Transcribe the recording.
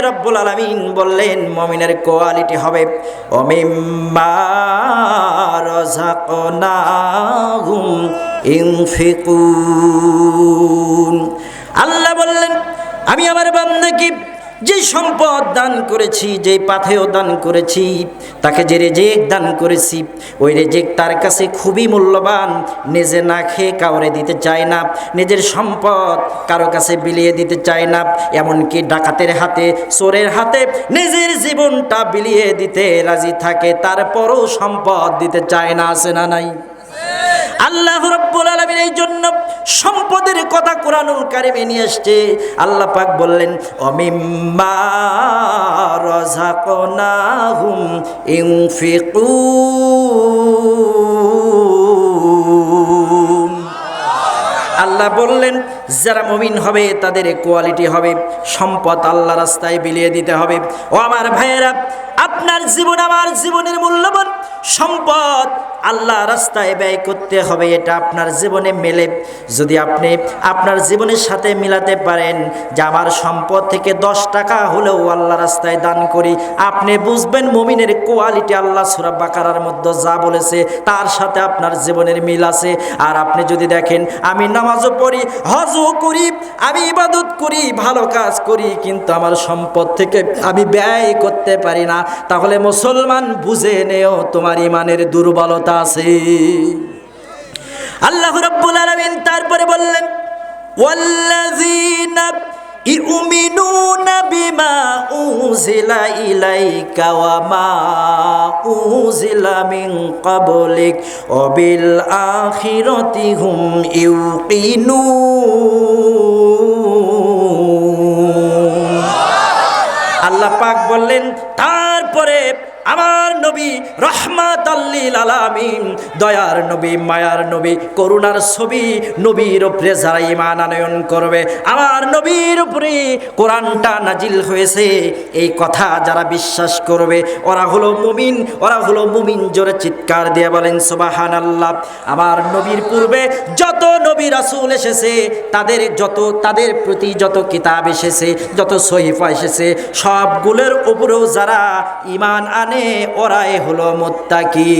রব্বুল আলমিন বললেন মমিনের কোয়ালিটি হবে আল্লাহ বললেন আমি আমার বান্দাকে যে সম্পদ দান করেছি যে পাথেও দান করেছি, তাকে যে রেজেক দান করেছি, ওই রেজেক তার কাছে খুবই মূল্যবান। নিজে না খেয়ে কাউরে দিতে চায় না, নিজের সম্পদ কারও কাছে বিলিয়ে দিতে চায় না, এমনকি ডাকাতের হাতে, চোরের হাতে নিজের জীবনটা বিলিয়ে দিতে রাজি থাকে, তারপরও সম্পদ দিতে চায় না, আছে না নাই? আল্লাহ রব্বুল জন্য সম্পদের কথা কোরআনুল কারিমে নিয়ে আসছে আল্লাহ পাক বললেন, অমিম্মা আল্লাহ বললেন, যারা মমিন হবে, তাদের কোয়ালিটি হবে। সম্পদ আল্লাহ রাস্তায় বিলিয়ে দিতে হবে। ও আমার ভাইয়েরা, আপনার জীবন আমার জীবনের মূল্যবান সম্পদ আল্লাহ রাস্তায় ব্যয় করতে হবে, এটা আপনার জীবনে মেলে। যদি আপনি আপনার জীবনের সাথে মিলাতে পারেন যে আমার সম্পদ থেকে দশ টাকা হলেও আল্লাহ রাস্তায় দান করি, আপনি বুঝবেন মমিনের কোয়ালিটি আল্লাহ সুরা বাকারার মধ্যে যা বলেছে, তার সাথে আপনার জীবনের মিল আছে। আর আপনি যদি দেখেন, আমি নামাজও পড়ি, হজও করি, আমি ইবাদত করি, ভালো কাজ করি, কিন্তু আমার সম্পদ থেকে আমি ব্যয় করতে পারি না, তাহলে মুসলমান বুঝে নেও তোমার ইমানের দুর্বলতা। আছে। আল্লাহ রব্বুল আলামিন তারপরে বললেন, ওয়াল্লাযীনা ইউমিনুনা বিমা উযিলা ইলাইকা ওয়া মা উযিলা মিন ক্বাবলিক ওয়াবিল আখিরাতি হুম ইউকিনু আল্লাহ পাক বললেন, তারপরে আমার নবী রহমাত আল্লিল আলামিন, দয়ার নবী, মায়ার নবী, করুণার ছবি নবীর উপরে যারা ইমান আনয়ন করবে, আমার নবীর উপরে কোরআনটা নাজিল হয়েছে। এই কথা যারা বিশ্বাস করবে, ওরা হলো মুমিন, ওরা হলো মুমিন জোরে চিৎকার দিয়ে বলেন সুবাহান আল্লাহ আমার নবীর পূর্বে যত নবী রাসুল এসেছে, তাদের যত, তাদের প্রতি যত কিতাব এসেছে, যত সহিফা এসেছে, সবগুলোর উপরেও যারা ইমান আনে ওরাই হলো মোত্তাকি।